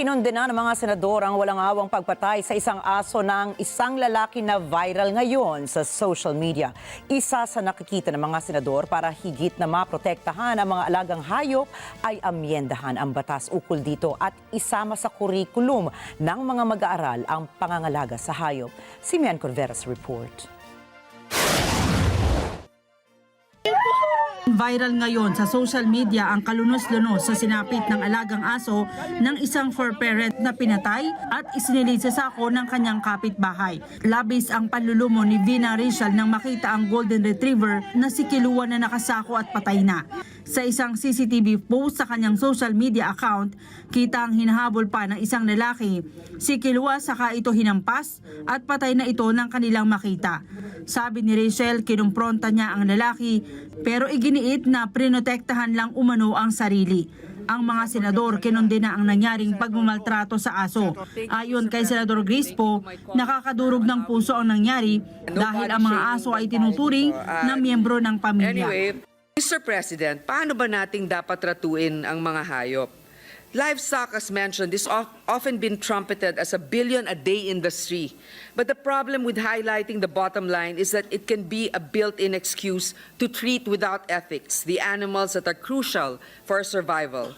kinondena ng mga senador ang walang awang pagpatay sa isang aso ng isang lalaki na viral ngayon sa social media. Isa sa nakikita ng mga senador para higit na maprotektahan ang mga alagang hayop ay amyendahan ang batas ukol dito at isama sa kurikulum ng mga mag-aaral ang pangangalaga sa hayop. Si Mian Corveras report. Viral ngayon sa social media ang kalunos-lunos sa sinapit ng alagang aso ng isang fur parent na pinatay at isinilid sa sako ng kanyang kapitbahay. Labis ang panlulumo ni Vina Rachel nang makita ang golden retriever na si Kilua na nakasako at patay na. Sa isang CCTV post sa kanyang social media account, kita ang hinahabol pa ng isang lalaki. Si Kilua saka ito hinampas at patay na ito ng kanilang makita. Sabi ni Rachel, kinumpronta niya ang lalaki pero iginiit na prinotektahan lang umano ang sarili. Ang mga senador kinondena ang nangyaring pagmamaltrato sa aso. Ayon kay Senador Grispo, nakakadurog ng puso ang nangyari dahil ang mga aso ay tinuturing na miyembro ng pamilya. Mr. President, paano ba nating dapat ratuin ang mga hayop? Livestock, as mentioned, is of- often been trumpeted as a billion a day industry. But the problem with highlighting the bottom line is that it can be a built in excuse to treat without ethics the animals that are crucial for survival.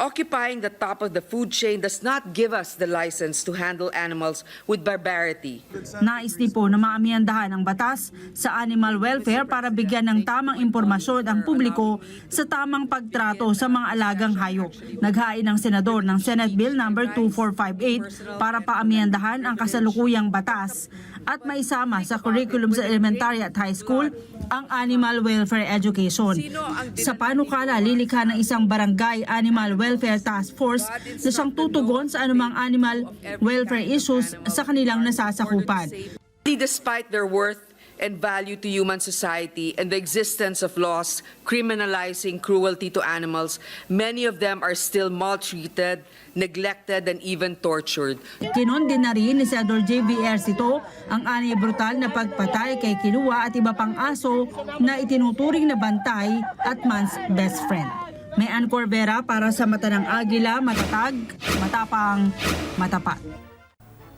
Occupying the top of the food chain does not give us the license to handle animals with barbarity. Nais din po na maamyandahan ang batas sa animal welfare para bigyan ng tamang impormasyon ang publiko sa tamang pagtrato sa mga alagang hayop. Naghain ng senador ng Senate Bill No. 2458 para paamyandahan ang kasalukuyang batas at maisama sa curriculum sa elementary at high school ang animal welfare education. Sa panukala, lilikha ng isang barangay animal welfare task force na siyang tutugon sa anumang animal welfare issues sa kanilang nasasakupan. Despite their worth and value to human society and the existence of laws criminalizing cruelty to animals, many of them are still maltreated, neglected, and even tortured. Kinundi na rin ni Senador J.V.R. Sito ang ani brutal na pagpatay kay Kilua at iba pang aso na itinuturing na bantay at man's best friend. May Ann Corbera para sa Mata ng Agila, matatag, matapang, matapat.